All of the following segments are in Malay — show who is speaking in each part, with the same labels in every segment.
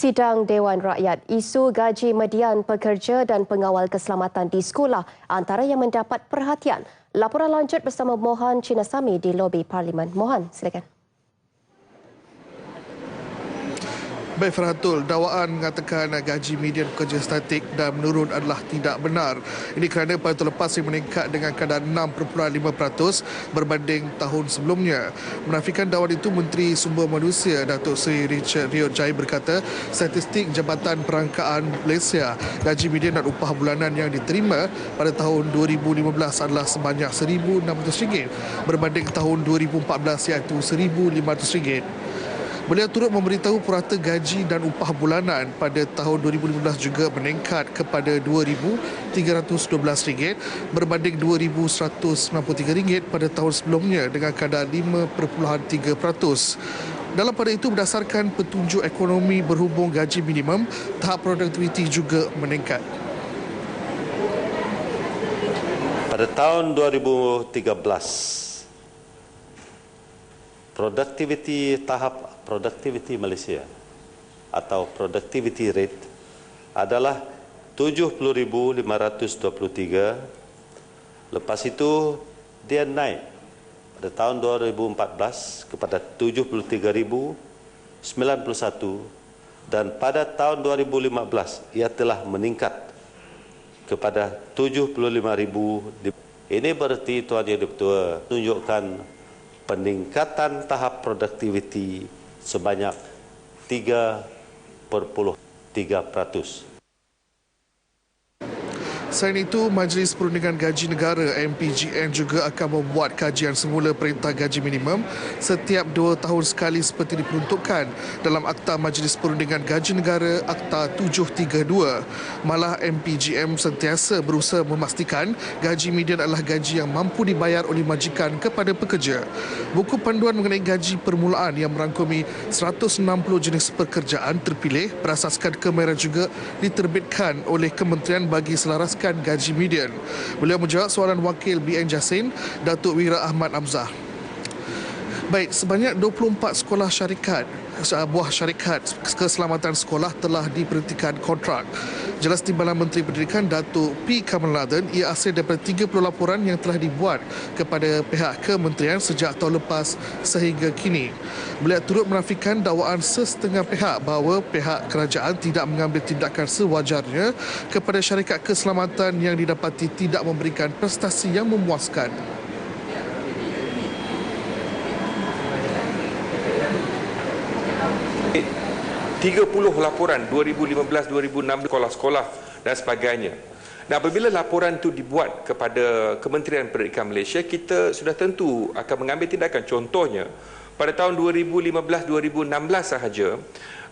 Speaker 1: Sidang Dewan Rakyat isu gaji median pekerja dan pengawal keselamatan di sekolah antara yang mendapat perhatian. Laporan lanjut bersama Mohan Chinasami di lobi Parlimen. Mohan, silakan.
Speaker 2: Baik Faratul, dakwaan mengatakan gaji median pekerja statik dan menurun adalah tidak benar. Ini kerana pada tahun lepas ia meningkat dengan kadar 6.5% berbanding tahun sebelumnya. Menafikan dakwaan itu Menteri Sumber Manusia Datuk Seri Richard Rio Jai berkata, statistik Jabatan Perangkaan Malaysia, gaji median dan upah bulanan yang diterima pada tahun 2015 adalah sebanyak RM1,600 berbanding tahun 2014 iaitu RM1,500. Beliau turut memberitahu purata gaji dan upah bulanan pada tahun 2015 juga meningkat kepada RM2,312 berbanding RM2,193 pada tahun sebelumnya dengan kadar 5.3%. Dalam pada itu berdasarkan petunjuk ekonomi berhubung gaji minimum, tahap produktiviti juga meningkat.
Speaker 3: Pada tahun 2013, productivity tahap productivity Malaysia atau productivity rate adalah 70,523 lepas itu dia naik pada tahun 2014 kepada 73,091 dan pada tahun 2015 ia telah meningkat kepada 75,000 ini berarti tuan yang ketua tunjukkan peningkatan tahap produktiviti sebanyak 3.3 peratus.
Speaker 2: Selain itu, Majlis Perundingan Gaji Negara MPGN juga akan membuat kajian semula perintah gaji minimum setiap dua tahun sekali seperti diperuntukkan dalam Akta Majlis Perundingan Gaji Negara Akta 732. Malah MPGM sentiasa berusaha memastikan gaji median adalah gaji yang mampu dibayar oleh majikan kepada pekerja. Buku panduan mengenai gaji permulaan yang merangkumi 160 jenis pekerjaan terpilih berasaskan kemeran juga diterbitkan oleh Kementerian bagi selaras menaikkan gaji median. Beliau menjawab soalan wakil BN Jasin, Datuk Wira Ahmad Amzah. Baik, sebanyak 24 sekolah syarikat, buah syarikat keselamatan sekolah telah diperhentikan kontrak. Jelas Timbalan Menteri Pendidikan Datuk P. Kamaluddin ia asal daripada 30 laporan yang telah dibuat kepada pihak kementerian sejak tahun lepas sehingga kini. Beliau turut menafikan dakwaan sesetengah pihak bahawa pihak kerajaan tidak mengambil tindakan sewajarnya kepada syarikat keselamatan yang didapati tidak memberikan prestasi yang memuaskan.
Speaker 4: 30 laporan 2015-2016 sekolah-sekolah dan sebagainya. Dan apabila laporan itu dibuat kepada Kementerian Pendidikan Malaysia, kita sudah tentu akan mengambil tindakan. Contohnya, pada tahun 2015-2016 sahaja,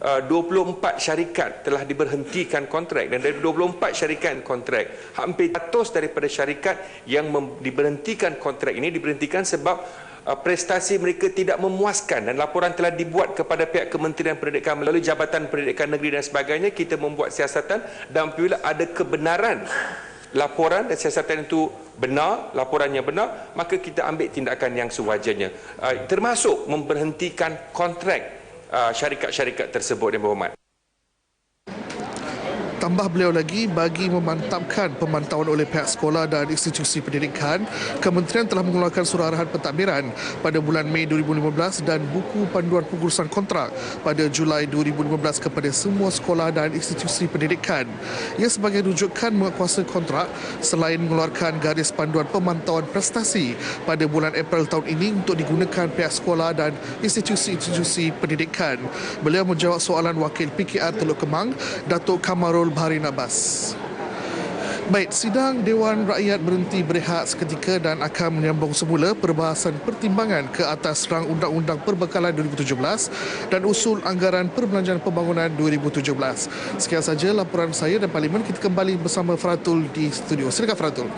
Speaker 4: 24 uh, syarikat telah diberhentikan kontrak dan dari 24 syarikat kontrak, hampir 100 daripada syarikat yang diberhentikan kontrak ini diberhentikan sebab prestasi mereka tidak memuaskan dan laporan telah dibuat kepada pihak Kementerian Pendidikan melalui Jabatan Pendidikan Negeri dan sebagainya kita membuat siasatan dan apabila ada kebenaran laporan dan siasatan itu benar, laporannya benar, maka kita ambil tindakan yang sewajarnya. Uh, termasuk memberhentikan kontrak uh, syarikat-syarikat tersebut yang berhormat.
Speaker 2: Tambah beliau lagi bagi memantapkan pemantauan oleh pihak sekolah dan institusi pendidikan, Kementerian telah mengeluarkan surah arahan pentadbiran pada bulan Mei 2015 dan buku panduan pengurusan kontrak pada Julai 2015 kepada semua sekolah dan institusi pendidikan. Ia sebagai rujukan menguasai kontrak selain mengeluarkan garis panduan pemantauan prestasi pada bulan April tahun ini untuk digunakan pihak sekolah dan institusi-institusi pendidikan. Beliau menjawab soalan wakil PKR Teluk Kemang, Datuk Kamarul Bahari Nabas. Baik, sidang Dewan Rakyat berhenti berehat seketika dan akan menyambung semula perbahasan pertimbangan ke atas rang Undang-Undang Perbekalan 2017 dan usul anggaran perbelanjaan pembangunan 2017. Sekian saja laporan saya dan Parlimen. Kita kembali bersama Fratul di studio. Silakan Fratul.